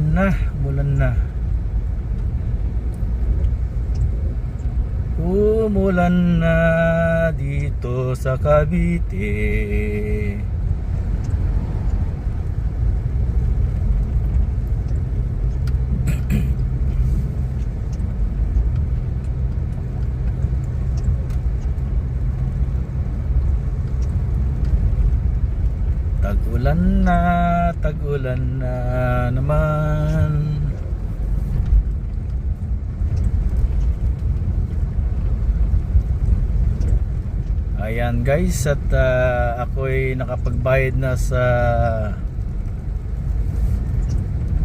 Umulan na, umulan na. Umulan na dito sa Cavite. Tag-ulan na, tag-ulan na naman. Ayan guys, at ah, ako'y nakapagbayad na sa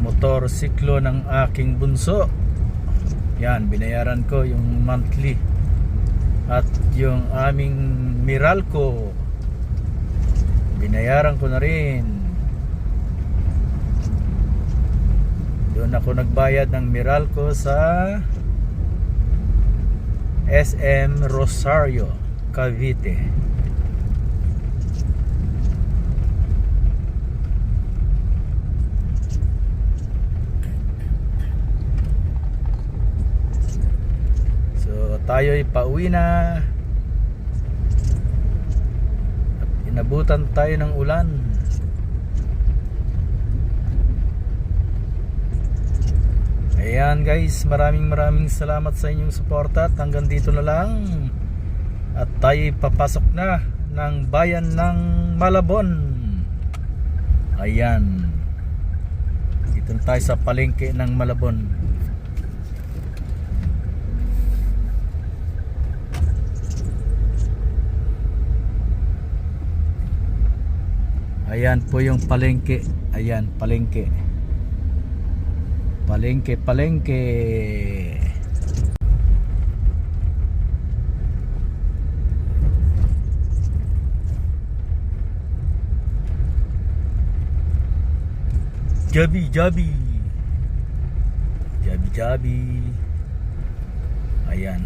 motorsiklo ng aking bunso. Yan, binayaran ko yung monthly. At yung aming Miralco, binayaran ko na rin. Doon ako nagbayad ng Miralco sa SM Rosario, Cavite. So tayo'y pauwi na. At inabutan tayo ng ulan. Ayan guys, maraming maraming salamat sa inyong suporta at hanggang dito na lang. At tayo'y papasok na ng bayan ng Malabon. Ayan. Dito tayo sa palengke ng Malabon. Ayan po yung palengke. Ayan, palengke. Palengke, palengke. Jabi, jabi. Jabi, jabi. Ayan.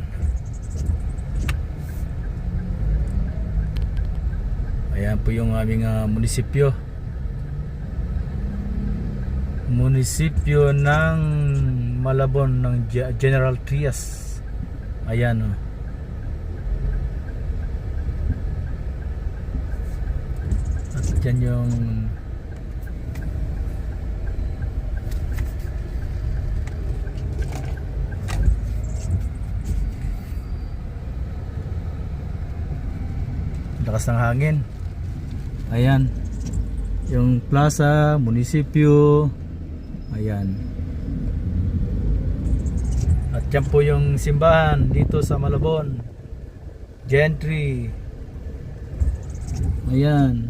Ayan po yung aming ah, munisipyo. Munisipyo ng Malabon ng Ge- General Trias. Ayan oh. At yung lakas ng hangin. Ayan. Yung plaza, munisipyo. Ayan. At yan po yung simbahan dito sa Malabon. Gentry. Ayan.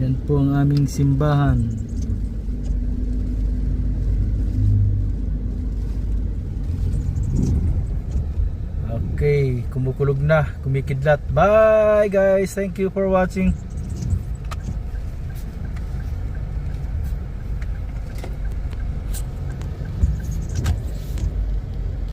Yan po ang aming simbahan. Okay, kumukulog na, kumikidlat. Bye guys, thank you for watching.